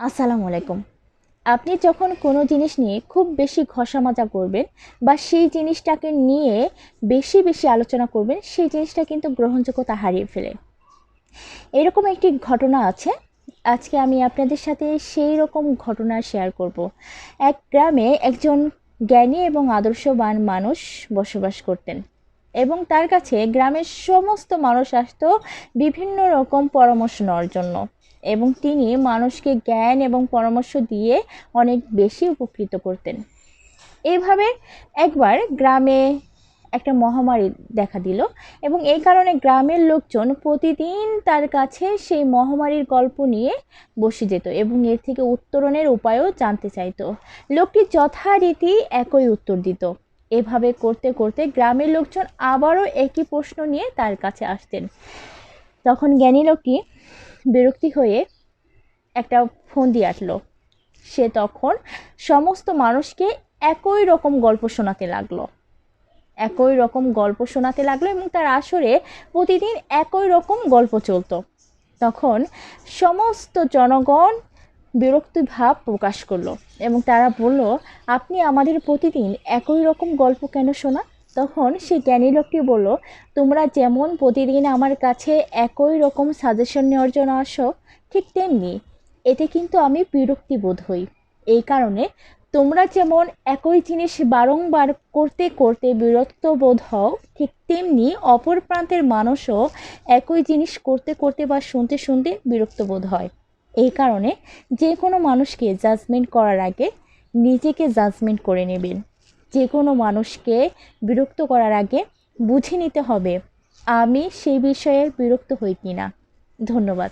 আসসালামু আলাইকুম। আপনি যখন কোনো জিনিস নিয়ে খুব বেশি ঘষা মাজা করবেন বা সেই জিনিসটাকে নিয়ে বেশি বেশি আলোচনা করবেন, সেই জিনিসটা কিন্তু গ্রহণযোগ্যতা হারিয়ে ফেলে। এরকম একটি ঘটনা আছে। আজকে আমি আপনাদের সাথে সেই রকম ঘটনা শেয়ার করব। এক গ্রামে একজন জ্ঞানী এবং আদর্শবান মানুষ বসবাস করতেন। এবং তার কাছে গ্রামের সমস্ত মানুষ আসতো বিভিন্ন রকম পরামর্শ নেওয়ার জন্য। এবং তিনি মানুষকে জ্ঞান এবং পরামর্শ দিয়ে অনেক বেশি উপকৃত করতেন। এইভাবে একবার গ্রামে একটা মহামারী দেখা দিল এবং এই কারণে গ্রামের লোকজন প্রতিদিন তার কাছে সেই মহামারীর গল্প নিয়ে বসে যেত এবং এর থেকে উত্তরণের উপায়ও জানতে চাইতো। লোকটি যথারীতি একই উত্তর দিত। এভাবে করতে করতে গ্রামের লোকজন আবারও একই প্রশ্ন নিয়ে তার কাছে আসতেন। তখন জ্ঞানী লোকটি বিরক্তি হয়ে একটা ফোন দিয়ে আটলো সে তখন সমস্ত মানুষকে একই রকম গল্প শোনাতে লাগল। একই রকম গল্প শোনাতে লাগল এবং তার আসরে প্রতিদিন একই রকম গল্প চলতো। তখন সমস্ত জনগণ বিরক্তি ভাব প্রকাশ করল এবং তারা বলল, আপনি আমাদের প্রতিদিন একই রকম গল্প কেন শোনা? তখন সে জ্ঞানী লোকটি বলল, তোমরা যেমন প্রতিদিন আমার কাছে একই রকম সাজেশন নেওয়ার জন্য আসো, ঠিক তেমনি এতে কিন্তু আমি বিরক্তি বোধ হই। এই কারণে তোমরা যেমন একই জিনিস বারংবার করতে করতে বিরক্ত বোধ হও, ঠিক তেমনি অপর প্রান্তের মানুষও একই জিনিস করতে করতে বা শুনতে শুনতে বিরক্ত বোধ হয়। এই কারণে যে কোনো মানুষকে জাজমেন্ট করার আগে নিজেকে জাজমেন্ট করে নেবেন। যে কোনো মানুষকে বিরক্ত করার আগে বুঝে নিতে হবে, আমি সেই বিষয়ে বিরক্ত হই কি না ধন্যবাদ।